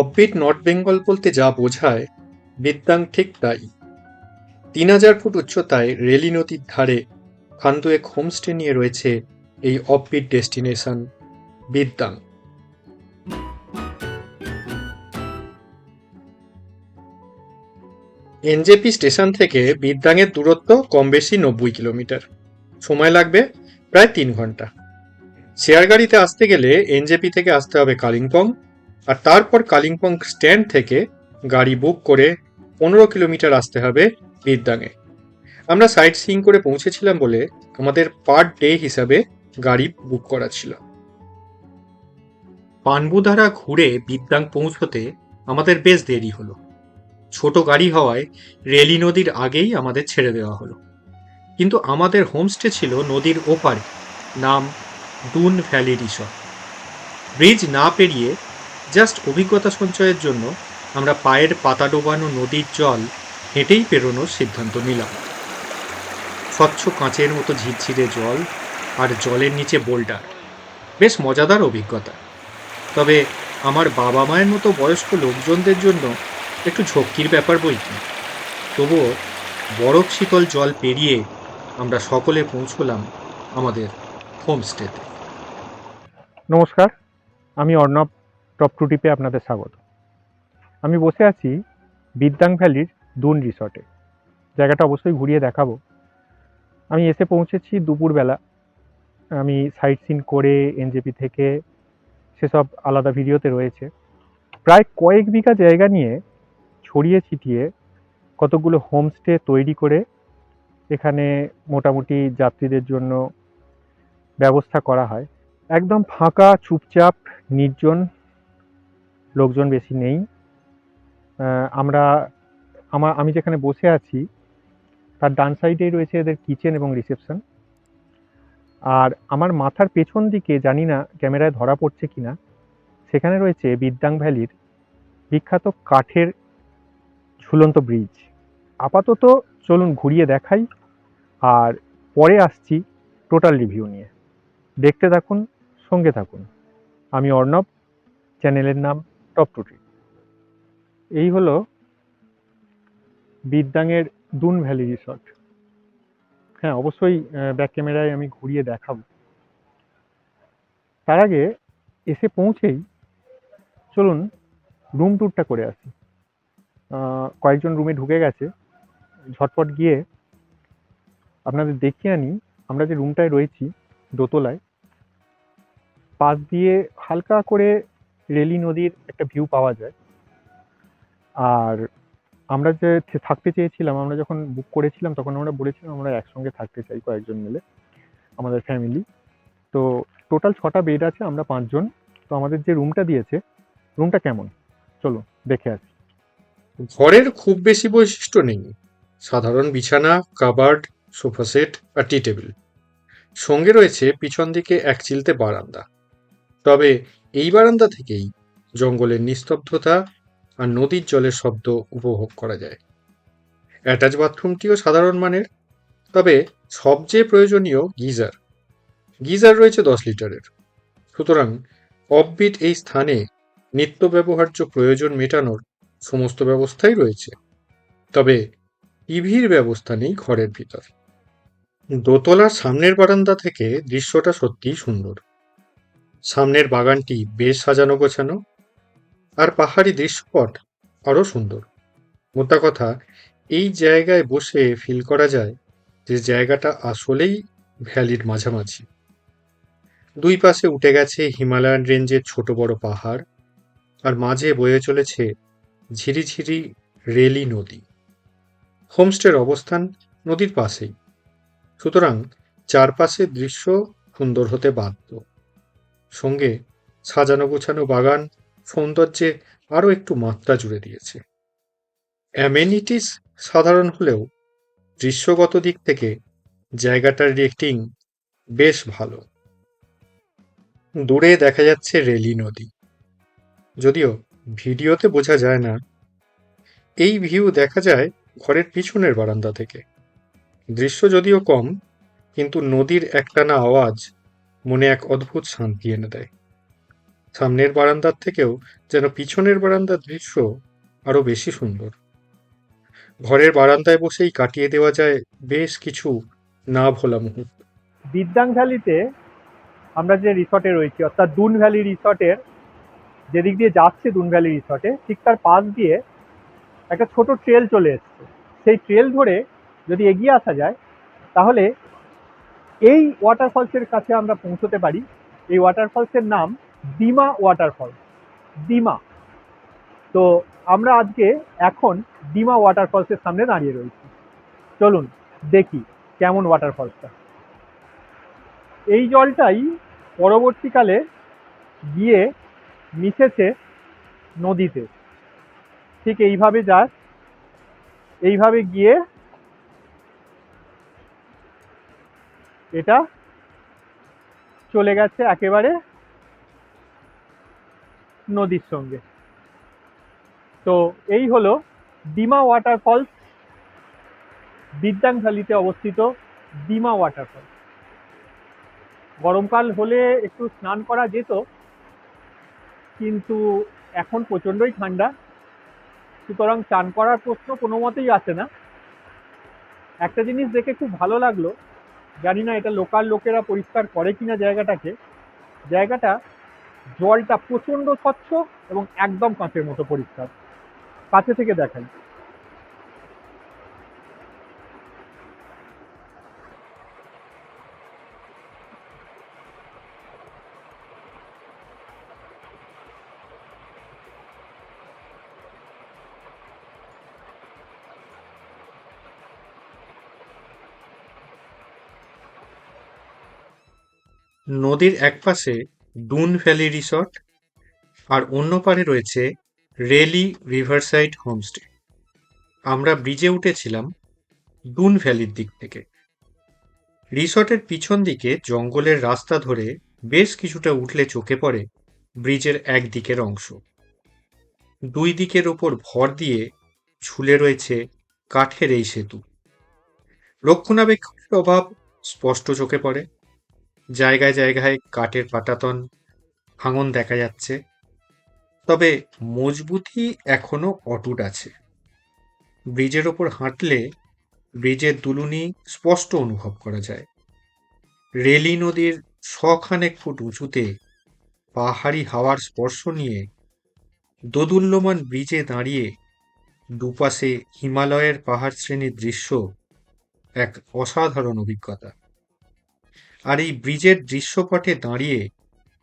Offbeat north Bengal বলতে যা বোঝায়, বিদ্যাং ঠিক তাই। তিন হাজার ফুট উচ্চতায় রেলি নদীর ধারে খান্দুয়েক হোমস্টে নিয়ে রয়েছে এই offbeat destination, Bidyang. NJP station থেকে বিদ্যাংয়ের দূরত্ব কম বেশি নব্বই কিলোমিটার। সময় লাগবে প্রায় তিন ঘণ্টা। শেয়ার গাড়িতে আসতে গেলে এনজেপি থেকে আসতে হবে কালিম্পং আর তারপর কালিম্পং স্ট্যান্ড থেকে গাড়ি বুক করে পনেরো কিলোমিটার আসতে হবে বিদ্যাঙে আমরা সাইট সিইং করে পৌঁছেছিলাম বলে আমাদের পার ডে হিসাবে গাড়ি বুক করা ছিল। পানবুধারা ঘুরে বিদ্যাং পৌঁছতে আমাদের বেশ দেরি হলো। ছোট গাড়ি হওয়ায় রেলি নদীর আগেই আমাদের ছেড়ে দেওয়া হলো। কিন্তু আমাদের হোমস্টে ছিল নদীর ওপারে, নাম ডুন ভ্যালি রিসর্ট। ব্রিজ না পেরিয়ে জাস্ট অভিজ্ঞতা সঞ্চয়ের জন্য আমরা পায়ের পাতা ডোবানো নদীর জল হেঁটেই পেরোনোর সিদ্ধান্ত নিলাম। স্বচ্ছ কাঁচের মতো ঝিরঝিরে জল আর জলের নিচে বোল্ডার। বেশ মজাদার অভিজ্ঞতা। তবে আমার বাবা মায়ের মতো বয়স্ক লোকজনদের জন্য একটু ঝক্কির ব্যাপার বই কি? তবুও বরফ শীতল জল পেরিয়ে আমরা সকলে পৌঁছলাম আমাদের হোমস্টেতে। নমস্কার, আমি অর্ণব টপ টু টিপে আপনাদের স্বাগত। আমি বসে আছি বিদ্যাং ভ্যালির দুন রিসর্টে। জায়গাটা অবশ্যই ঘুরিয়ে দেখাবো। আমি এসে পৌঁছেছি দুপুরবেলা। আমি সাইট সিন করে, এনজেপি থেকে সেসব আলাদা ভিডিওতে রয়েছে। প্রায় কয়েক বিঘা জায়গা নিয়ে ছড়িয়ে ছিটিয়ে কতগুলো হোমস্টে তৈরি করে এখানে মোটামুটি যাত্রীদের জন্য ব্যবস্থা করা হয়। একদম ফাঁকা, চুপচাপ, নির্জন লোকজন বেশি নেই। আমরা আমার আমি যেখানে বসে আছি, তার ডান সাইডেই রয়েছে এদের কিচেন এবং রিসেপশন। আর আমার মাথার পেছন দিকে, জানি না ক্যামেরায় ধরা পড়ছে কিনা, সেখানে রয়েছে বিদ্যাং ভ্যালির বিখ্যাত কাঠের ঝুলন্ত ব্রিজ। আপাতত চলুন ঘুরিয়ে দেখাই, আর পরে আসছি টোটাল রিভিউ নিয়ে। দেখতে থাকুন, সঙ্গে থাকুন। আমি অর্ণব, চ্যানেলের নাম টপ টুটি। এই হলো বিদ্যাঙের দুন ভ্যালি রিসর্ট। হ্যাঁ অবশ্যই ব্যাক ক্যামেরায় আমি ঘুরিয়ে দেখাবো। তার আগে এসে পৌঁছেই চলুন রুম ট্যুরটা করে আসি। কয়েকজন রুমে ঢুকে গেছে। ঝটপট গিয়ে আপনাদের দেখিয়ে আনি, আমরা যে রুমটায় রয়েছি দোতলায়। পাশ দিয়ে হালকা করে রেলি নদীর একটা ভিউ পাওয়া যায়। আর আমরা যে থাকতে চেয়েছিলাম, আমরা যখন বুক করেছিলাম, তখন আমরা বলেছিলাম আমরা একসঙ্গে থাকতে চাই কয়েকজন মিলে, আমাদের ফ্যামিলি তো টোটাল ছটা বেড আছে, আমরা পাঁচজন। তো আমাদের যে রুমটা দিয়েছে রুমটা কেমন? চলো, দেখে আসি। ঘরের খুব বেশি বৈশিষ্ট্য নেই। সাধারণ বিছানা, কাবার্ড, সোফা সেট আর টি টেবিল। সঙ্গে রয়েছে পিছন দিকে এক চিলতে বারান্দা। তবে এই বারান্দা থেকেই জঙ্গলের নিস্তব্ধতা আর নদীর জলের শব্দ উপভোগ করা যায়। অ্যাটাচ বাথরুমটিও সাধারণ মানের, তবে সবচেয়ে প্রয়োজনীয় গিজার। গিজার রয়েছে দশ লিটারের। সুতরাং অফবিট এই স্থানে নিত্য ব্যবহার্য প্রয়োজন মেটানোর সমস্ত ব্যবস্থাই রয়েছে। তবে টিভির ব্যবস্থা নেই ঘরের ভিতর। দোতলার সামনের বারান্দা থেকে দৃশ্যটা সত্যিই সুন্দর। সামনের বাগানটি বেশ সাজানো গোছানো, আর পাহাড়ি দৃশ্যপট আরও সুন্দর। মোদ্দা কথা, এই জায়গায় বসে ফিল করা যায় যে জায়গাটা আসলেই ভ্যালির মাঝামাঝি। দুই পাশে উঠে গেছে হিমালয়ান রেঞ্জের ছোট বড় পাহাড়, আর মাঝে বয়ে চলেছে ঝিরিঝিরি রেলি নদী। হোমস্টের অবস্থান নদীর পাশেই। সুতরাং চারপাশের দৃশ্য সুন্দর হতে বাধ্য। সঙ্গে সাজানো গোছানো বাগান, সৌন্দর্যে আরও একটু মাত্রা জুড়ে দিয়েছে। অ্যামেনিটিস সাধারণ হলেও দৃশ্যগত দিক থেকে জায়গাটার রেটিং বেশ ভালো। দূরে দেখা যাচ্ছে রেলি নদী। যদিও ভিডিওতে বোঝা যায় না, এই ভিউ দেখা যায় ঘরের পিছনের বারান্দা থেকে। দৃশ্য যদিও কম, কিন্তু নদীর একটানা আওয়াজ মনে এক অদ্ভুত শান্তি এনে দেয়। সামনের বারান্দার থেকেও যেন পিছনের বারান্দার দৃশ্য আরও বেশি সুন্দর। ঘরের বারান্দায় বসেই কাটিয়ে দেওয়া যায় বেশ কিছু না ভোলা মুহূর্ত। বিদ্যাং ভ্যালিতে আমরা যে রিসর্টে রয়েছি, অর্থাৎ দুন ভ্যালি রিসর্টের যেদিক দিয়ে যাচ্ছে দুন ভ্যালি রিসর্টে, ঠিক তার পাশ দিয়ে একটা ছোট ট্রেল চলে এসছে। সেই ট্রেল ধরে যদি এগিয়ে আসা যায়, তাহলে এই ওয়াটারফলসের কাছে আমরা পৌঁছতে পারি। এই ওয়াটারফলসের নাম ডিমা ওয়াটারফল ডিমা তো আমরা আজকে এখন ডিমা ওয়াটারফলসের সামনে দাঁড়িয়ে রয়েছি। চলুন দেখি কেমন ওয়াটারফলসটা এই জলটাই পরবর্তীকালে গিয়ে মিশেছে নদীতে। ঠিক এইভাবে যায় এইভাবে গিয়ে এটা চলে গেছে একেবারে নদীর সঙ্গে। তো এই হলো ডিমা ওয়াটারফলস বিদ্যাং ভ্যালিতে অবস্থিত ডিমা ওয়াটারফল গরমকাল হলে একটু স্নান করা যেত, কিন্তু এখন প্রচণ্ডই ঠান্ডা। সুতরাং চান করার প্রশ্ন কোনো মতেই আসে না। একটা জিনিস দেখে খুব ভালো লাগল জানি না এটা লোকাল লোকেরা পরিষ্কার করে কিনা জায়গাটাকে। জায়গাটা জলটা প্রচণ্ড স্বচ্ছ এবং একদম কাঁচের মতো পরিষ্কার। কাছে থেকে দেখাই। নদীর একপাশে ডুন ভ্যালি রিসর্ট আর অন্য পারে রয়েছে রেলি রিভারসাইড হোমস্টে। আমরা ব্রিজে উঠেছিলাম ডুন ভ্যালির দিক থেকে। রিসর্টের পিছন দিকে জঙ্গলের রাস্তা ধরে বেশ কিছুটা উঠলে চোখে পড়ে ব্রিজের একদিকের অংশ। দুই দিকের ওপর ভর দিয়ে ঝুলে রয়েছে কাঠের এই সেতু। রক্ষণাবেক্ষণের অভাব স্পষ্ট চোখে পড়ে। জায়গায় জায়গায় কাঠের পাটাতন ভাঙন দেখা যাচ্ছে। তবে মজবুতি এখনও অটুট আছে। ব্রিজের ওপর হাঁটলে ব্রিজের দুলুনি স্পষ্ট অনুভব করা যায়। রেলি নদীর শখানেক ফুট উঁচুতে পাহাড়ি হাওয়ার স্পর্শ নিয়ে দোদুল্যমান ব্রিজে দাঁড়িয়ে দুপাশে হিমালয়ের পাহাড় শ্রেণির দৃশ্য এক অসাধারণ অভিজ্ঞতা। আর এই ব্রিজের দৃশ্যপটে দাঁড়িয়ে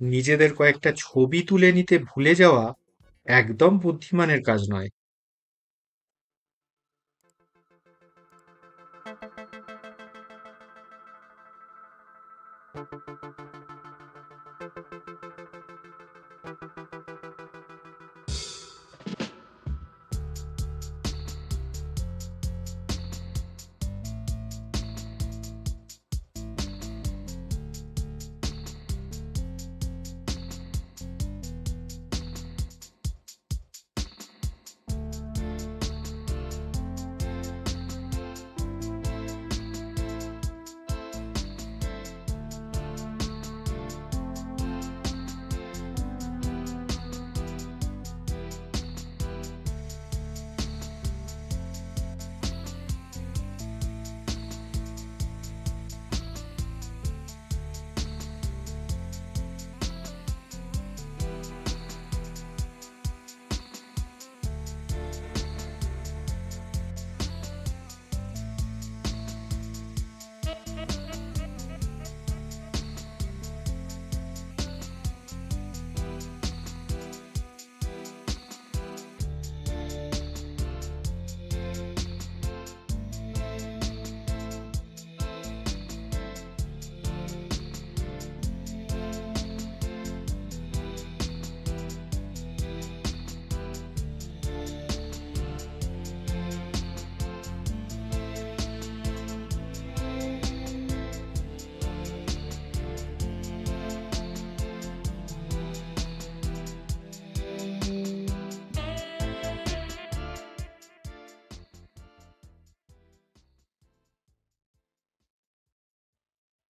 নিজেদের কয়েকটা ছবি তুলে নিতে ভুলে যাওয়া একদম বুদ্ধিমানের কাজ নয়।